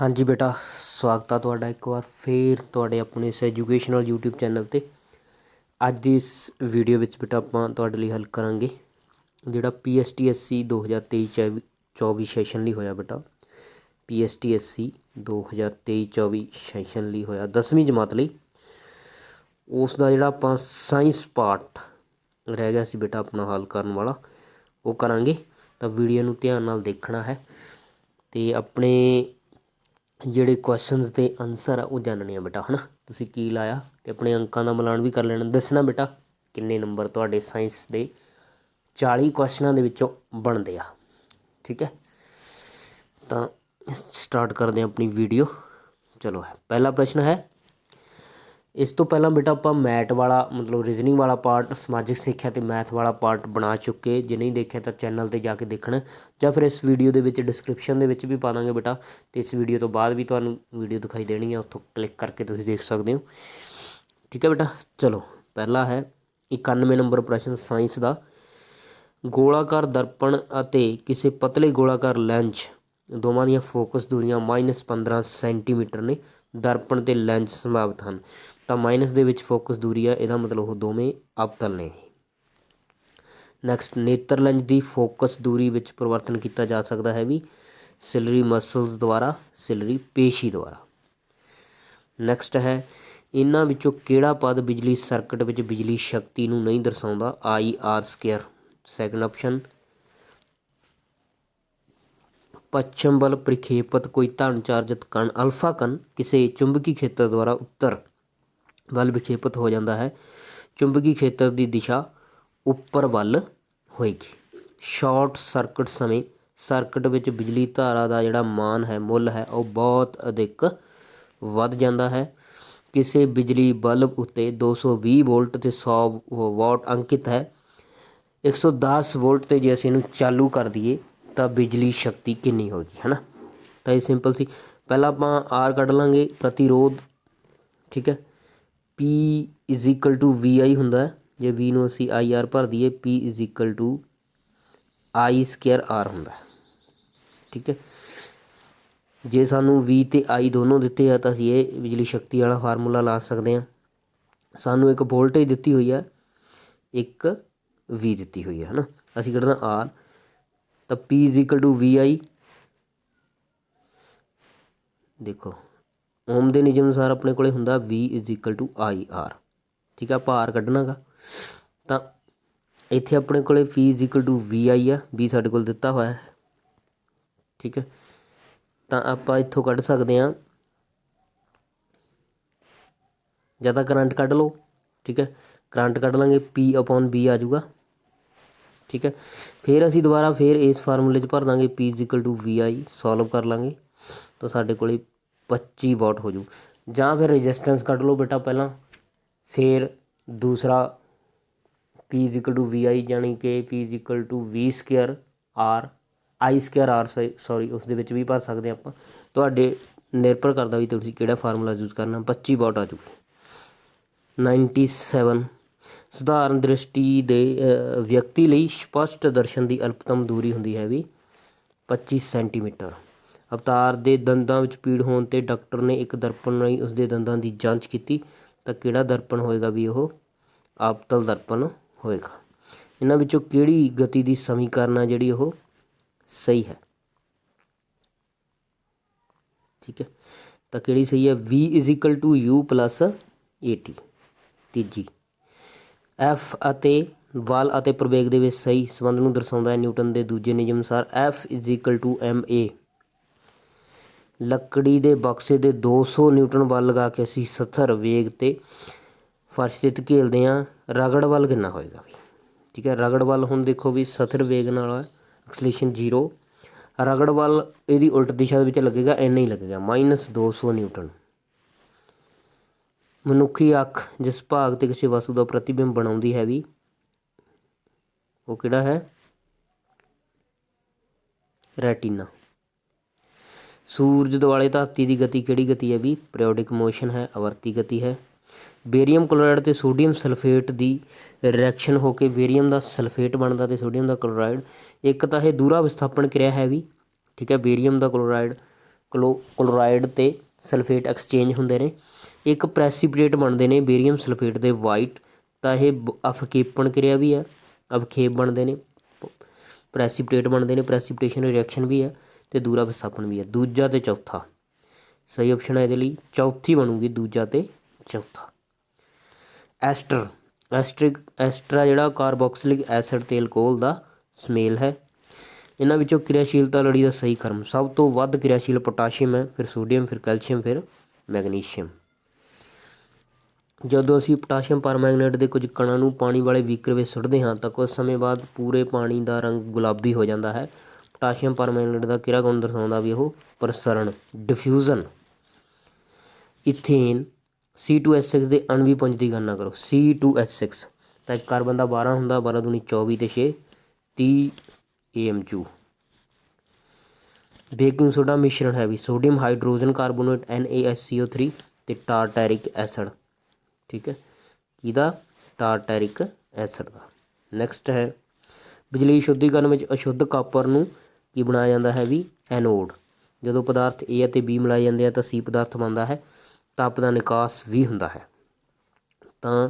ਹਾਂਜੀ ਬੇਟਾ, ਸਵਾਗਤ ਆ ਤੁਹਾਡਾ ਇੱਕ ਵਾਰ ਫੇਰ ਤੁਹਾਡੇ ਆਪਣੇ ਇਸ ਐਜੂਕੇਸ਼ਨਲ YouTube ਚੈਨਲ ਤੇ। ਅੱਜ ਦੀ ਇਸ ਵੀਡੀਓ ਵਿੱਚ ਬੇਟਾ ਆਪਾਂ ਤੁਹਾਡੇ ਲਈ ਹੱਲ ਕਰਾਂਗੇ ਜਿਹੜਾ PSTSC 2023 24 ਸੈਸ਼ਨ ਲਈ ਹੋਇਆ ਬੇਟਾ। PSTSC 2023 24 ਸੈਸ਼ਨ ਲਈ ਹੋਇਆ 10ਵੀਂ ਜਮਾਤ ਲਈ। ਉਸ ਦਾ ਜਿਹੜਾ ਆਪਾਂ ਸਾਇੰਸ ਪਾਰਟ ਰਹਿ ਗਿਆ ਸੀ ਬੇਟਾ ਆਪਣਾ ਹੱਲ ਕਰਨ ਵਾਲਾ, ਉਹ ਕਰਾਂਗੇ। ਤਾਂ ਵੀਡੀਓ ਨੂੰ ਧਿਆਨ ਨਾਲ ਦੇਖਣਾ ਹੈ ਤੇ ਆਪਣੇ ਜਿਹੜੇ ਕੁਐਸਚਨਸ ਦੇ ਆਨਸਰ ਆ, ਉਹ ਜਾਣਨੇ ਆ ਬੇਟਾ, ਹਨਾ? ਤੁਸੀਂ ਕੀ ਲਾਇਆ ਤੇ ਆਪਣੇ ਅੰਕਾਂ ਦਾ ਮਿਲਾਨ ਵੀ ਕਰ ਲੈਣਾ। ਦੱਸਣਾ ਬੇਟਾ, ਕਿੰਨੇ ਨੰਬਰ ਤੁਹਾਡੇ ਸਾਇੰਸ ਦੇ 40 ਕੁਐਸਚਨਾਂ ਦੇ ਵਿੱਚੋਂ ਬਣਦੇ ਆ। ਠੀਕ ਹੈ? ਤਾਂ ਸਟਾਰਟ ਕਰਦੇ ਹਾਂ ਆਪਣੀ ਵੀਡੀਓ ਚਲੋ ਹੈ, ਪਹਿਲਾ ਪ੍ਰਸ਼ਨ ਹੈ ਇਸ ਤੋਂ ਪਹਿਲਾਂ ਬੇਟਾ ਆਪਾਂ ਮੈਟ ਵਾਲਾ, ਮਤਲਬ ਰੀਜ਼ਨਿੰਗ ਵਾਲਾ ਪਾਰਟ ਸਮਾਜਿਕ ਸਿੱਖਿਆ ਅਤੇ ਮੈਥ ਵਾਲਾ ਪਾਰਟ ਬਣਾ ਚੁੱਕੇ। ਜੇ ਨਹੀਂ ਦੇਖਿਆ ਤਾਂ ਚੈਨਲ ਤੇ ਜਾ ਕੇ ਦੇਖਣਾ ਜਾਂ ਫਿਰ ਇਸ ਵੀਡੀਓ ਦੇ ਵਿੱਚ ਡਿਸਕ੍ਰਿਪਸ਼ਨ ਦੇ ਵਿੱਚ ਵੀ ਪਾ ਦਾਂਗੇ ਬੇਟਾ। ਅਤੇ ਇਸ ਵੀਡੀਓ ਤੋਂ ਬਾਅਦ ਵੀ ਤੁਹਾਨੂੰ ਵੀਡੀਓ ਦਿਖਾਈ ਦੇਣੀ ਹੈ ਉੱਥੋਂ ਕਲਿੱਕ ਕਰਕੇ ਤੁਸੀਂ ਦੇਖ ਸਕਦੇ ਹੋ। ਠੀਕ ਹੈ ਬੇਟਾ, ਚਲੋ ਪਹਿਲਾ ਹੈ 91 ਨੰਬਰ ਪ੍ਰਸ਼ਨ ਸਾਇੰਸ ਦਾ। ਗੋਲਾਕਾਰ ਦਰਪਣ ਅਤੇ ਕਿਸੇ ਪਤਲੇ ਗੋਲਾਕਾਰ ਲੈਂਸ ਦੋਵਾਂ ਦੀਆਂ ਫੋਕਸ ਦੂਰੀਆਂ -15 ਸੈਂਟੀਮੀਟਰ ਨੇ। ਦਰਪਣ ਅਤੇ ਲੈਂਜ ਸੰਭਾਵਿਤ ਹਨ। ਤਾਂ ਮਾਈਨਸ ਦੇ ਵਿੱਚ ਫੋਕਸ ਦੂਰੀ ਆ, ਇਹਦਾ ਮਤਲਬ ਉਹ ਦੋਵੇਂ ਅਵਤਲ ਨੇ। ਨੈਕਸਟ ਨੇਤਰ ਲੈਂਜ ਦੀ ਫੋਕਸ ਦੂਰੀ ਵਿੱਚ ਪਰਿਵਰਤਨ ਕੀਤਾ ਜਾ ਸਕਦਾ ਹੈ ਵੀ ਸਿਲਰੀ ਮਸਲਸ ਦੁਆਰਾ ਸਿਲਰੀ ਪੇਸ਼ੀ ਦੁਆਰਾ। ਨੈਕਸਟ ਹੈ, ਇਹਨਾਂ ਵਿੱਚੋਂ ਕਿਹੜਾ ਪਦ ਬਿਜਲੀ ਸਰਕਟ ਵਿੱਚ ਬਿਜਲੀ ਸ਼ਕਤੀ ਨੂੰ ਨਹੀਂ ਦਰਸਾਉਂਦਾ? I R square second option ਪੱਛਮ ਵੱਲ ਪ੍ਰਖੇਪਤ ਕੋਈ ਧਨ ਚਾਰਜਿਤ ਕਣ ਅਲਫਾ ਕਣ ਕਿਸੇ ਚੁੰਬਕੀ ਖੇਤਰ ਦੁਆਰਾ ਉੱਤਰ ਵੱਲ ਵਿਖੇਪਤ ਹੋ ਜਾਂਦਾ ਹੈ ਚੁੰਬਕੀ ਖੇਤਰ ਦੀ ਦਿਸ਼ਾ ਉੱਪਰ ਵੱਲ ਹੋਏਗੀ ਸ਼ਾਰਟ ਸਰਕਟ ਸਮੇਂ ਸਰਕਟ ਵਿੱਚ ਬਿਜਲੀ ਧਾਰਾ ਦਾ ਜਿਹੜਾ ਮਾਨ ਹੈ ਮੁੱਲ ਹੈ ਉਹ ਬਹੁਤ ਅਧਿਕ ਵੱਧ ਜਾਂਦਾ ਹੈ ਕਿਸੇ ਬਿਜਲੀ ਬਲਬ ਉੱਤੇ 220 ਵੋਲਟ ਤੇ 100 ਵਾਟ ਅੰਕਿਤ ਹੈ 110 ਵੋਲਟ ਤੇ ਜੇ ਅਸੀਂ ਇਹਨੂੰ ਚਾਲੂ ਕਰ ਦਈਏ ਤਾਂ ਬਿਜਲੀ ਸ਼ਕਤੀ ਕਿੰਨੀ ਹੋਗੀ ਹੈ ਨਾ ਤਾਂ ਇਹ ਸਿੰਪਲ ਸੀ। ਪਹਿਲਾਂ ਆਪਾਂ ਆਰ ਕੱਢ ਲਾਂਗੇ ਪ੍ਰਤੀਰੋਧ, ਠੀਕ ਹੈ? P is equal to VI ਹੁੰਦਾ ਹੈ। ਜੇ V ਨੂੰ ਅਸੀਂ IR ਭਰ ਦਈਏ, P is equal to I square R ਹੁੰਦਾ ਠੀਕ ਹੈ? ਜੇ ਸਾਨੂੰ V ਤੇ I ਦੋਨੋਂ ਦਿੱਤੇ ਆ, ਤਾਂ ਅਸੀਂ ਇਹ ਬਿਜਲੀ ਸ਼ਕਤੀ ਵਾਲਾ ਫਾਰਮੂਲਾ ਲਾ ਸਕਦੇ ਹਾਂ। ਸਾਨੂੰ ਇੱਕ ਵੋਲਟੇਜ ਦਿੱਤੀ ਹੋਈ ਹੈ, ਇੱਕ V ਦਿੱਤੀ ਹੋਈ ਹੈ, ਹਨਾ? ਅਸੀਂ ਕੱਢਣਾ R ਤਾਂ P is equal to VI ਦੇਖੋ ਓਮ ਦੇ ਨਿਯਮ ਅਨੁਸਾਰ ਆਪਣੇ ਕੋਲੇ ਹੁੰਦਾ V IR ਠੀਕ ਆ ਭਾਰ ਕੱਢਣਾਗਾ। ਤਾਂ ਇੱਥੇ ਆਪਣੇ ਕੋਲੇ P VI ਆ V ਸਾਡੇ ਕੋਲ ਦਿੱਤਾ ਹੋਇਆ ਹੈ। ਠੀਕ ਹੈ ਤਾਂ ਆਪਾਂ ਇੱਥੋਂ ਕੱਢ ਸਕਦੇ ਹਾਂ। ਜਾਂ ਤਾਂ ਕਰੰਟ ਕੱਢ ਲਓ। ਠੀਕ ਹੈ ਕਰੰਟ ਕੱਢ ਲਾਂਗੇ, P B ਆ ਜਾਊਗਾ। ਠੀਕ ਹੈ। ਫਿਰ ਅਸੀਂ ਦੁਬਾਰਾ ਫਿਰ ਇਸ ਫਾਰਮੂਲੇ 'ਚ ਭਰ ਦਾਂਗੇ P VI ਸੋਲਵ ਕਰ ਲਾਂਗੇ। ਤਾਂ ਸਾਡੇ ਕੋਲੇ 25 ਵਾਟ ਹੋ ਜੂ। ਜਾਂ ਫਿਰ ਰੈਜ਼ਿਸਟੈਂਸ ਕੱਢ ਲਓ ਬੇਟਾ ਪਹਿਲਾਂ। ਫਿਰ ਦੂਸਰਾ P VI ਯਾਨੀ ਕਿ P V square R, I square R sorry ਉਸ ਦੇ ਵਿੱਚ ਵੀ ਭਰ ਸਕਦੇ ਆਪਾਂ। ਤੁਹਾਡੇ ਨਿਰਭਰ ਕਰਦਾ ਵੀ ਤੁਸੀਂ ਕਿਹੜਾ ਫਾਰਮੂਲਾ ਯੂਜ਼ ਕਰਨਾ। 25 ਵਾਟ ਆ ਜੂ। 97 ਸਧਾਰਨ ਦ੍ਰਿਸ਼ਟੀ ਦੇ ਵਿਅਕਤੀ ਲਈ ਸਪਸ਼ਟ ਦਰਸ਼ਨ ਦੀ ਅਲਪਤਮ ਦੂਰੀ ਹੁੰਦੀ ਹੈ ਵੀ 25 ਸੈਂਟੀਮੀਟਰ। ਅਵਤਾਰ ਦੇ ਦੰਦਾਂ ਵਿੱਚ ਪੀੜ ਹੋਣ ਤੇ ਡਾਕਟਰ ਨੇ ਇੱਕ ਦਰਪਣ ਰਾਹੀਂ ਉਸ ਦੇ ਦੰਦਾਂ ਦੀ ਜਾਂਚ ਕੀਤੀ, ਤਾਂ ਕਿਹੜਾ ਦਰਪਣ ਹੋਏਗਾ ਵੀ ਉਹ ਆਪਤਲ ਦਰਪਣ ਹੋਏਗਾ? ਇਹਨਾਂ ਵਿੱਚੋਂ ਕਿਹੜੀ ਗਤੀ ਦੀ ਸਮੀਕਰਨ ਆ ਜਿਹੜੀ ਉਹ ਸਹੀ ਹੈ? ਠੀਕ ਹੈ? ਤਾਂ ਕਿਹੜੀ ਸਹੀ ਹੈ? V u at ਤੀਜੀ। F ਅਤੇ ਬਲ ਅਤੇ ਪ੍ਰਵੇਗ ਦੇ ਵਿੱਚ ਸਹੀ ਸੰਬੰਧ ਨੂੰ ਦਰਸਾਉਂਦਾ ਹੈ। ਨਿਊਟਨ ਦੇ ਦੂਜੇ ਨਿਯਮ ਅਨੁਸਾਰ f ma ਲੱਕੜੀ ਦੇ ਬਕਸੇ ਦੇ 200 ਨਿਊਟਨ ਬਲ ਲਗਾ ਕੇ ਅਸੀਂ ਸਥਰ ਵੇਗ ਤੇ ਫਰਸ਼ ਤੇ ਧਕੇਲਦੇ ਹਾਂ। ਰਗੜ ਬਲ ਕਿੰਨਾ ਹੋਏਗਾ ਵੀ? ਠੀਕ ਹੈ, ਰਗੜ ਬਲ ਹੁਣ ਦੇਖੋ ਵੀ ਸਥਰ ਵੇਗ ਨਾਲ ਐਕਸਲੇਸ਼ਨ 0 ਰਗੜ ਬਲ ਇਹਦੀ ਉਲਟ ਦਿਸ਼ਾ ਦੇ ਵਿੱਚ ਲੱਗੇਗਾ, ਇੰਨਾ ਹੀ ਲੱਗੇਗਾ -200 ਨਿਊਟਨ। ਮਨੁੱਖੀ ਅੱਖ ਜਿਸ ਭਾਗ ਤੇ ਕਿਸੇ ਵਸਤੂ ਦਾ ਪ੍ਰਤੀਬਿੰਬ ਬਣਾਉਂਦੀ ਹੈ ਵੀ, ਉਹ ਕਿਹੜਾ ਹੈ? ਰੈਟੀਨਾ। ਸੂਰਜ ਦੁਆਲੇ ਧਰਤੀ ਦੀ ਗਤੀ ਕਿਹੜੀ ਗਤੀ ਹੈ ਵੀ? ਪੀਰੀਓਡਿਕ ਮੋਸ਼ਨ ਹੈ, ਆਵਰਤੀ ਗਤੀ ਹੈ। ਬੇਰੀਅਮ ਕਲੋਰਾਈਡ ਤੇ ਸੋਡੀਅਮ ਸਲਫੇਟ ਦੀ ਰਿਐਕਸ਼ਨ ਹੋ ਕੇ ਬੇਰੀਅਮ ਦਾ ਸਲਫੇਟ ਬਣਦਾ ਤੇ ਸੋਡੀਅਮ ਦਾ ਕਲੋਰਾਈਡ, ਇੱਕ ਤਾਂ ਇਹ ਦੂਰਾ ਵਿਸਥਾਪਨ ਕਿਰਿਆ ਹੈ ਵੀ, ਠੀਕ ਹੈ, ਬੇਰੀਅਮ ਦਾ ਕਲੋਰਾਈਡ, ਕਲੋ, ਕਲੋਰਾਈਡ ਤੇ ਸਲਫੇਟ ਐਕਸਚੇਂਜ ਹੁੰਦੇ ਨੇ। ਇੱਕ ਪ੍ਰੈਸੀਪੀਟੇਟ ਬਣਦੇ ਨੇ ਬੇਰੀਅਮ ਸਲਫੇਟ ਦੇ ਵਾਈਟ, ਤਾਂ ਇਹ ਬ- ਕਿਰਿਆ ਵੀ ਹੈ, ਅਵਖੇਪ ਬਣਦੇ ਨੇ ਪ੍ਰੈਸੀਪੀਟੇਟ ਬਣਦੇ ਨੇ, ਪ੍ਰੈਸੀਪੀਟੇਸ਼ਨ ਰਿਐਕਸ਼ਨ ਵੀ ਹੈ ਤੇ ਦੂਰਾ ਵਿਸਥਾਪਨ ਵੀ ਹੈ। ਦੂਜਾ ਤੇ ਚੌਥਾ। ਸਹੀ ਆਪਸ਼ਨ ਹੈ ਇਹਦੇ ਲਈ, ਚੌਥੀ ਬਣੂਗੀ, ਦੂਜਾ ਤੇ ਚੌਥਾ। ਐਸਟਰ। ਐਸਟ੍ਰਿਕ, ਐਸਟਰਾ ਜਿਹੜਾ ਕਾਰਬੋਕਸਿਲਿਕ ਐਸਿਡ ਤੇ ਅਲਕੋਹਲ ਦਾ ਸਮੇਲ ਹੈ। ਇਹਨਾਂ ਵਿੱਚੋਂ ਕਿਰਿਆਸ਼ੀਲਤਾ ਲੜੀ ਦਾ ਸਹੀ ਕਰਮ। ਸਭ ਤੋਂ ਵੱਧ ਕਿਰਿਆਸ਼ੀਲ ਪੋਟਾਸ਼ੀਅਮ ਹੈ, ਫਿਰ ਸੋਡੀਅਮ, ਫਿਰ ਕੈਲਸ਼ੀਅਮ, ਫਿਰ ਮੈਗਨੀਸ਼ੀਅਮ। ਜਦੋਂ ਅਸੀਂ ਪੋਟਾਸ਼ੀਅਮ ਪਰਮੈਂਗਨੇਟ ਦੇ ਕੁਝ ਕਣਾਂ ਨੂੰ ਪਾਣੀ ਵਾਲੇ ਬੀਕਰ ਵਿੱਚ ਸੁੱਟਦੇ ਹਾਂ ਤਾਂ ਕੁਝ ਸਮੇਂ ਬਾਅਦ ਪੂਰੇ ਪਾਣੀ ਦਾ ਰੰਗ ਗੁਲਾਬੀ ਹੋ ਜਾਂਦਾ ਹੈ। ਪੋਟਾਸ਼ੀਅਮ ਪਰਮੈਂਗਨੇਟ ਦਾ ਕਿਹੜਾ ਗੁਣ ਦਰਸਾਉਂਦਾ ਵੀ ਉਹ ਪ੍ਰਸਰਣ ਡਿਫਿਊਜ਼ਨ ਇਥੇਨ C2H6 ਦੇ ਅਣਵੀ ਪੰਜ ਦੀ ਗਣਨਾ ਕਰੋ। C2H6 ਤਾਂ ਇੱਕ ਕਾਰਬਨ ਦਾ 12 ਹੁੰਦਾ 12 ਦੂਣੀ 24 ਤੇ 6 30 AMU ਬੇਕਿੰਗ ਸੋਡਾ ਮਿਸ਼ਰਣ ਹੈ ਵੀ, ਸੋਡੀਅਮ ਹਾਈਡਰੋਜਨ ਕਾਰਬੋਨੇਟ NaSCO3 ਤੇ ਟਾਰਟੈਰਿਕ ਐਸਿਡ। ਠੀਕ ਹੈ? ਕਿਹਦਾ ਟਾਰਟੈਰਿਕ ਐਸਿਡ ਦਾ। ਨੈਕਸਟ ਹੈ, ਬਿਜਲੀ ਸ਼ੁੱਧੀਕਰਨ ਵਿੱਚ ਅਸ਼ੁੱਧ ਕਾਪਰ ਨੂੰ ਕੀ ਬਣਾਇਆ ਜਾਂਦਾ ਹੈ ਵੀ? ਐਨੋਡ। ਜਦੋਂ ਪਦਾਰਥ A ਅਤੇ B ਮਿਲਾਏ ਜਾਂਦੇ ਆ ਤਾਂ C ਪਦਾਰਥ ਬਣਦਾ ਹੈ, ਤਾਪ ਦਾ ਨਿਕਾਸ ਵੀ ਹੁੰਦਾ ਹੈ। ਤਾਂ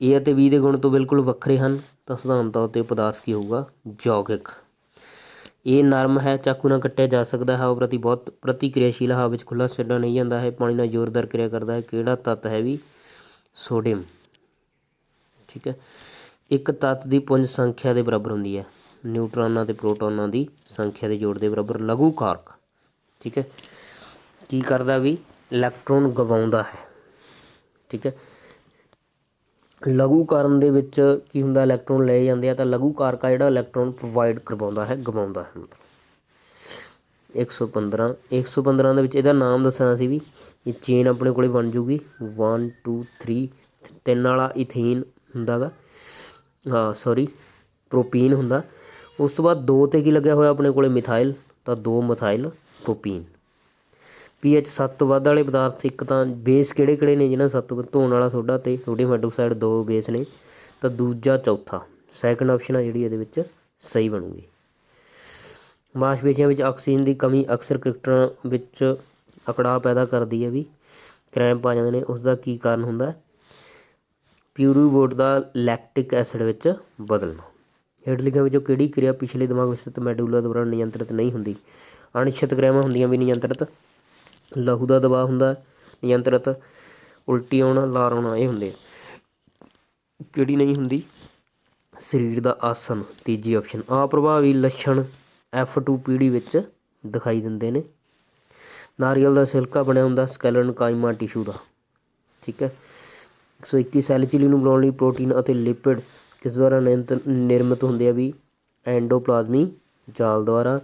A ਅਤੇ B ਦੇ ਗੁਣ ਤੋਂ ਬਿਲਕੁਲ ਵੱਖਰੇ ਹਨ, ਤਾਂ ਸਧਾਰਨ ਤੌਰ ਤੇ ਪਦਾਰਥ ਕੀ ਹੋਊਗਾ? ਯੌਗਿਕ ਇਹ ਨਰਮ ਹੈ, ਚਾਕੂ ਨਾਲ ਕੱਟਿਆ ਜਾ ਸਕਦਾ ਹੈ ਉਹ ਪ੍ਰਤੀ ਬਹੁਤ ਪ੍ਰਤੀਕਿਰਿਆਸ਼ੀਲ ਹਵਾ ਵਿੱਚ ਖੁੱਲਾ ਛੱਡਿਆ ਨਹੀਂ ਜਾਂਦਾ ਹੈ, ਪਾਣੀ ਨਾਲ ਜ਼ੋਰਦਾਰ ਕਿਰਿਆ ਕਰਦਾ ਹੈ। ਕਿਹੜਾ ਤੱਤ ਹੈ ਵੀ? ਸੋਡੀਅਮ। ਠੀਕ ਹੈ? ਇੱਕ ਤੱਤ ਦੀ ਪੁੰਜ ਸੰਖਿਆ ਦੇ ਬਰਾਬਰ ਹੁੰਦੀ ਹੈ। ਨਿਊਟ੍ਰੋਨਾਂ ਤੇ ਪ੍ਰੋਟੋਨਾਂ ਦੀ ਸੰਖਿਆ ਦੇ ਜੋੜ ਦੇ ਬਰਾਬਰ ਲਘੂ ਕਾਰਕ ਠੀਕ ਹੈ? ਕੀ ਕਰਦਾ ਵੀ? ਇਲੈਕਟ੍ਰੋਨ ਗਵਾਉਂਦਾ ਹੈ। ਠੀਕ ਹੈ? ਲਘੂ ਕਾਰਨ ਦੇ ਵਿੱਚ ਕੀ ਹੁੰਦਾ? ਇਲੈਕਟ੍ਰੋਨ ਲਏ ਜਾਂਦੇ ਆ ਤਾਂ ਲਘੂ ਕਾਰਕ ਆ ਜਿਹੜਾ ਇਲੈਕਟ੍ਰੋਨ ਪ੍ਰੋਵਾਈਡ ਕਰਵਾਉਂਦਾ ਹੈ, ਗਵਾਉਂਦਾ ਹੈ ਮਤਲਬ। 115 115 ਦੇ ਵਿੱਚ ਇਹਦਾ ਨਾਮ ਦੱਸਣਾ ਸੀ ਵੀ ਇਹ ਚੇਨ ਆਪਣੇ ਕੋਲੇ ਬਣ ਜੂਗੀ। 1 2 3 ਤਿੰਨ ਵਾਲਾ ਇਥੀਨ ਹੁੰਦਾਗਾ। ਹਾਂ ਸੌਰੀ ਪ੍ਰੋਪੀਨ ਹੁੰਦਾ। ਉਸ ਤੋਂ ਬਾਅਦ ਦੋ ਤੇ ਕੀ ਲੱਗਿਆ ਹੋਇਆ ਆਪਣੇ ਕੋਲੇ? ਮਿਥਾਈਲ ਤਾਂ ਦੋ ਮਿਥਾਈਲ ਪ੍ਰੋਪੀਨ pH 7 ਤੋਂ ਵੱਧ ਵਾਲੇ ਪਦਾਰਥ, ਇੱਕ ਤਾਂ ਬੇਸ ਕਿਹੜੇ ਕਿਹੜੇ ਨੇ ਜਿਹਨਾਂ 7 ਵੱਧ ਧੋਣ ਵਾਲਾ ਸੋਡਾ ਤੇ ਸੋਡੀਅਮ ਹਾਈਡਰੋਕਸਾਈਡ ਦੋ ਬੇਸ ਨੇ। ਤਾਂ ਦੂਜਾ ਚੌਥਾ ਸੈਕੰਡ ਆਪਸ਼ਨ ਆ ਜਿਹੜੀ ਇਹਦੇ ਵਿੱਚ ਸਹੀ ਬਣੂਗੀ। ਮਾਸਪੇਸ਼ੀਆਂ ਵਿੱਚ ਆਕਸੀਜਨ ਦੀ ਕਮੀ ਅਕਸਰ ਕ੍ਰਿਕਟਰਾਂ ਵਿੱਚ ਅਕੜਾਅ ਪੈਦਾ ਕਰਦੀ ਹੈ ਵੀ ਕ੍ਰੈਂਪ ਆ ਜਾਂਦੇ ਨੇ ਉਸ ਦਾ ਕੀ ਕਾਰਨ ਹੁੰਦਾ? ਹੈ ਪਿਊਰੀਬੋਟ ਦਾ ਲੈਕਟਿਕ ਐਸਿਡ ਵਿੱਚ ਬਦਲਣਾ। ਹੇਠ ਲਿਖਿਆਂ ਵਿੱਚੋਂ ਕਿਹੜੀ ਕਿਰਿਆ ਪਿਛਲੇ ਦਿਮਾਗ ਵਿਸਤ੍ਰਿਤ ਮੈਡੂਲਾ ਦੁਆਰਾ ਨਿਯੰਤਰਿਤ ਨਹੀਂ ਹੁੰਦੀ? ਅਨਿਸ਼ਚਿਤ ਕ੍ਰਿਆਵਾਂ ਹੁੰਦੀਆਂ ਵੀ ਨਿਯੰਤਰਿਤ। ਲਹੂ ਦਾ ਦਬਾਅ ਹੁੰਦਾ, ਨਿਯੰਤਰਿਤ। ਉਲਟੀ ਆਉਣਾ, ਲਾਰ ਆਉਣਾ, ਇਹ ਹੁੰਦੇ ਕਿਹੜੀ ਨਹੀਂ ਹੁੰਦੀ? ਸਰੀਰ ਦਾ ਆਸਨ, ਤੀਜੀ ਆਪਸ਼ਨ। ਆ ਪ੍ਰਭਾਵੀ ਲੱਛਣ F2 ਪੀੜੀ ਵਿੱਚ ਦਿਖਾਈ ਦਿੰਦੇ ਨੇ। ਨਾਰੀਅਲ ਦਾ ਸਿਲਕਾ ਬਣਿਆ ਹੁੰਦਾ ਸਕੈਲਨ ਕਾਇਮਾ ਟਿਸ਼ੂ ਦਾ। ਠੀਕ ਹੈ? 121 ਸੈੱਲ ਚਿਲੀ ਨੂੰ ਬਣਾਉਣ ਲਈ ਪ੍ਰੋਟੀਨ ਅਤੇ ਲਿਪਿਡ ਕਿਸ ਦੁਆਰਾ ਨਿਯੰਤ- ਨਿਰਮਿਤ ਹੁੰਦੇ ਆ ਵੀ ਐਂਡੋਪਲਾਜ਼ਮੀ ਜਾਲ ਦੁਆਰਾ?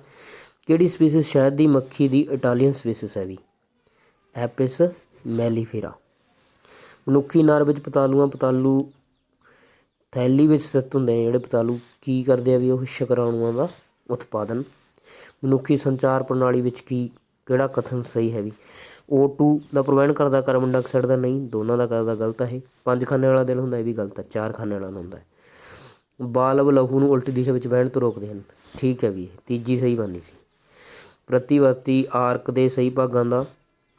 ਕਿਹੜੀ ਸਪੀਸੀਸ ਸ਼ਹਿਦ ਦੀ ਮੱਖੀ ਦੀ ਇਟਾਲੀਅਨ ਸਪੀਸੀਸ ਹੈ ਵੀ? ਐਪਿਸ ਮੈਲੀਫੇਰਾ। ਮਨੁੱਖੀ ਨਰ ਵਿੱਚ ਪਤਾਲੂਆਂ, ਪਤਾਲੂ ਥੈਲੀ ਵਿੱਚ ਸਥਿਤ ਹੁੰਦੇ ਨੇ ਜਿਹੜੇ ਪਤਾਲੂ ਕੀ ਕਰਦੇ ਆ ਵੀ ਉਹ ਸ਼ਕਰਾਣੂਆਂ ਦਾ ਉਤਪਾਦਨ। ਮਨੁੱਖੀ ਸੰਚਾਰ ਪ੍ਰਣਾਲੀ ਵਿੱਚ ਕੀ, ਕਿਹੜਾ ਕਥਨ ਸਹੀ ਹੈ ਵੀ? O2 ਦਾ ਪ੍ਰਵੈਣ ਕਰਦਾ ਕਾਰਬਨ ਡਾਈਆਕਸਾਈਡ ਦਾ ਨਹੀਂ, ਦੋਨਾਂ ਦਾ ਕਰਦਾ ਗਲਤ ਹੈ। ਇਹ ਪੰਜ ਖਾਨੇ ਵਾਲਾ ਦਿਲ ਹੁੰਦਾ, ਇਹ ਵੀ ਗਲਤ ਹੈ। ਚਾਰ ਖਾਨੇ ਵਾਲਾ ਹੁੰਦਾ ਹੈ। ਬਾਲਬ ਲਹੂ ਨੂੰ ਉਲਟੀ ਦਿਸ਼ਾ ਵਿੱਚ ਵਹਿਣ ਤੋਂ ਰੋਕਦੇ ਹਨ। ਠੀਕ ਹੈ ਵੀ ਇਹ, ਤੀਜੀ ਸਹੀ ਬਣਨੀ ਸੀ। ਪ੍ਰਤੀਵਰਤੀ ਆਰਕ ਦੇ ਸਹੀ ਭਾਗਾਂ ਦਾ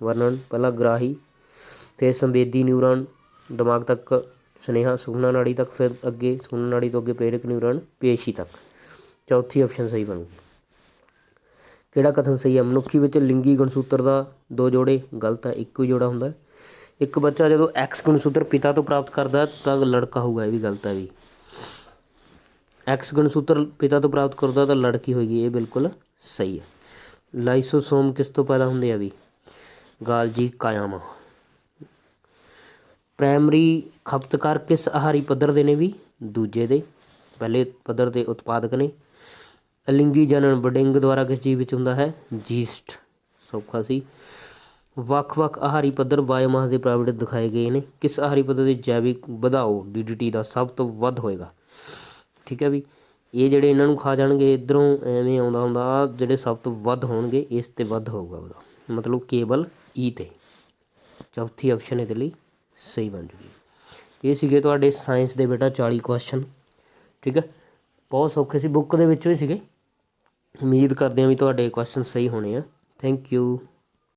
ਵਰਣਨ, ਪਹਿਲਾਂ ਗ੍ਰਾਹੀ, ਫਿਰ ਸੰਵੇਦੀ ਨਿਊਰਾਨ, ਦਿਮਾਗ ਤੱਕ ਸੁਨੇਹਾ, ਸੁਖਨਾ ਨਾੜੀ ਤੱਕ, ਫਿਰ ਅੱਗੇ ਸੁਣਨ ਨਾੜੀ ਤੋਂ ਅੱਗੇ ਪ੍ਰੇਰਕ ਨਿਊਰਾਨ, ਪੇਸ਼ੀ ਤੱਕ। ਚੌਥੀ ਆਪਸ਼ਨ ਸਹੀ ਬਣੂਗੀ ਕਿਹੜਾ ਕਥਨ ਸਹੀ ਹੈ ਮਨੁੱਖੀ ਵਿੱਚ ਲਿੰਗੀ ਗੁਣਸੂਤਰ ਦਾ ਦੋ ਜੋੜੇ, ਗਲਤ ਹੈ ਇੱਕੋ ਹੀ ਜੋੜਾ ਹੁੰਦਾ। ਇੱਕ ਬੱਚਾ ਜਦੋਂ ਐਕਸ ਗੁਣਸੂਤਰ ਪਿਤਾ ਤੋਂ ਪ੍ਰਾਪਤ ਕਰਦਾ ਤਾਂ ਲੜਕਾ ਹੋਊਗਾ, ਇਹ ਵੀ ਗਲਤ ਹੈ ਵੀ। ਐਕਸ ਗੁਣਸੂਤਰ ਪਿਤਾ ਤੋਂ ਪ੍ਰਾਪਤ ਕਰਦਾ ਤਾਂ ਲੜਕੀ ਹੋਏਗੀ, ਇਹ ਬਿਲਕੁਲ ਸਹੀ ਹੈ ਲਾਈਸੋਸੋਮ ਕਿਸ ਤੋਂ ਪੈਦਾ ਹੁੰਦੇ ਆ ਵੀ? ਗਾਲਜੀ ਕਾਇਆਮਾ। ਪ੍ਰਾਇਮਰੀ ਖਪਤਕਾਰ ਕਿਸ ਆਹਾਰੀ ਪੱਧਰ ਦੇ ਨੇ ਵੀ? ਦੂਜੇ ਦੇ। ਪਹਿਲੇ ਪੱਧਰ ਦੇ ਉਤਪਾਦਕ ਨੇ। ਅਲਿੰਗੀ ਜਨਨ ਬਡਿੰਗ ਦੁਆਰਾ ਕਿਸ ਜੀਵ ਵਿੱਚ ਹੁੰਦਾ ਹੈ? ਜੀਸਟ। ਸੌਖਾ ਸੀ। ਵੱਖ-ਵੱਖ ਆਹਾਰੀ ਪੱਧਰ ਬਾਇਓਮਾਸ ਦੇ ਪ੍ਰਾਈਵੇਟ ਦਿਖਾਏ ਗਏ ਨੇ। ਕਿਸ ਆਹਾਰੀ ਪੱਧਰ ਦੇ ਜੈਵਿਕ ਵਧਾਓ ਡੀਡੀਟੀ ਦਾ ਸਭ ਤੋਂ ਵੱਧ ਹੋਏਗਾ? ਠੀਕ ਹੈ ਵੀ? ਇਹ ਜਿਹੜੇ ਇਹਨਾਂ ਨੂੰ ਖਾ ਜਾਣਗੇ, ਇਧਰੋਂ ਐਵੇਂ ਆਉਂਦਾ ਹੁੰਦਾ ਆਹ ਜਿਹੜੇ ਸਭ ਤੋਂ ਵੱਧ ਹੋਣਗੇ, ਇਸ ਤੇ ਵੱਧ ਹੋਊਗਾ ਉਹਦਾ। ਮਤਲਬ ਕੇਵਲ ਈ ਤੇ। ਚੌਥੀ ਆਪਸ਼ਨ ਇਹਦੇ ਲਈ ਸਹੀ ਬਣ ਜੂਗੀ। ਇਹ ਸੀਗੇ ਤੁਹਾਡੇ ਸਾਇੰਸ ਦੇ ਬੇਟਾ 40 ਕੁਐਸਚਨ ਠੀਕ ਹੈ? ਬਹੁਤ ਸੌਖੇ ਸੀ। ਬੁੱਕ ਦੇ ਵਿੱਚੋਂ ਹੀ ਸੀਗੇ। ਉਮੀਦ ਕਰਦੇ ਹਾਂ ਵੀ ਤੁਹਾਡੇ ਕੁਐਸਚਨ ਸਹੀ ਹੋਣੇ ਆ। Thank you